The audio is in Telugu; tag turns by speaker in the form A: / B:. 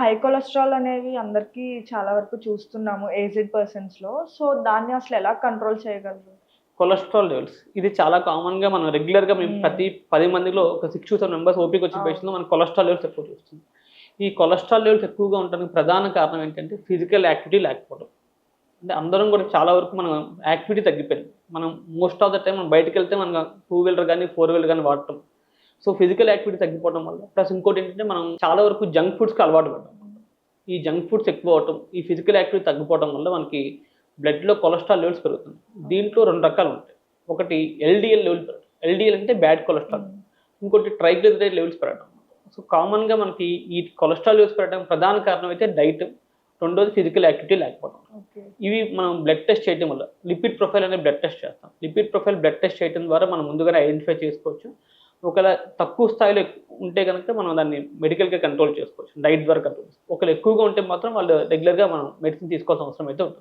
A: హై కొలెస్ట్రాల్ అనేవి అందరికీ చాలా వరకు చూస్తున్నాము ఏజ్డ్ పర్సన్స్లో సో దాన్ని అసలు ఎలా కంట్రోల్ చేయగలరు?
B: Cholesterol levels. ఇది చాలా కామన్గా మనం రెగ్యులర్గా మేము. ప్రతి పది మందిలో ఒక సిక్స్ టు సెవెన్ మెంబర్స్ ఓపిక వచ్చిన. పేషెంట్లో మనం కొలెస్ట్రాల్ లెవెల్స్ ఎక్కువ చూస్తుంది ఈ కొలెస్ట్రాల్ లెవెల్స్ ఎక్కువగా ఉండడానికి ప్రధాన కారణం ఏంటంటే ఫిజికల్ యాక్టివిటీ లేకపోవడం. అంటే అందరం కూడా చాలా వరకు మనం యాక్టివిటీ తగ్గిపోయింది. మనం మోస్ట్ ఆఫ్ ద టైం మనం బయటకు వెళ్తే మనం టూ వీలర్ కానీ ఫోర్ వీలర్ కానీ వాడటం. సో ఫిజికల్ యాక్టివిటీ తగ్గిపోవడం వల్ల. ప్లస్ ఇంకోటి ఏంటంటే మనం చాలా వరకు జంక్ ఫుడ్స్కి అలవాటు పడ్డాం. ఈ జంక్ ఫుడ్స్ ఎక్కువ అవటం ఈ ఫిజికల్ యాక్టివిటీ తగ్గిపోవడం వల్ల మనకి బ్లడ్లో కొలెస్ట్రాల్ లెవెల్స్ పెరుగుతుంది. దీంట్లో రెండు రకాలు ఉంటాయి. ఒకటి ఎల్డిఎల్ లెవెల్ పెరగడం ఎల్డిఎల్ అంటే బ్యాడ్ కొలెస్ట్రాల్ ఇంకోటి ట్రైగ్లిజరైడ్ లెవెల్స్ పెరగడం సో కామన్గా మనకి ఈ కొలెస్ట్రాల్ లెవెల్స్ పెరగడం ప్రధాన కారణం అయితే డైట్ రెండోది ఫిజికల్ యాక్టివిటీ లేకపోవడం. ఇవి మనం బ్లడ్ టెస్ట్ చేయడం వల్ల. లిపిడ్ ప్రొఫైల్ అనే బ్లడ్ టెస్ట్ చేస్తాం. లిపిడ్ ప్రొఫైల్ బ్లడ్ టెస్ట్ చేయడం ద్వారా మనం ముందుగానే ఐడెంటిఫై చేసుకోవచ్చు. ఒకవేళ తక్కువ స్థాయిలో ఉంటే కనుక మనం దాన్ని మెడికల్గా కంట్రోల్ చేసుకోవచ్చు. డైట్ ద్వారా కంట్రోల్ చేసుకోవచ్చు. ఒకవేళ ఎక్కువగా ఉంటే మాత్రం వాళ్ళు రెగ్యులర్గా మనం మెడిసిన్ తీసుకోవాల్సిన అవసరం అయితే ఉంటుంది.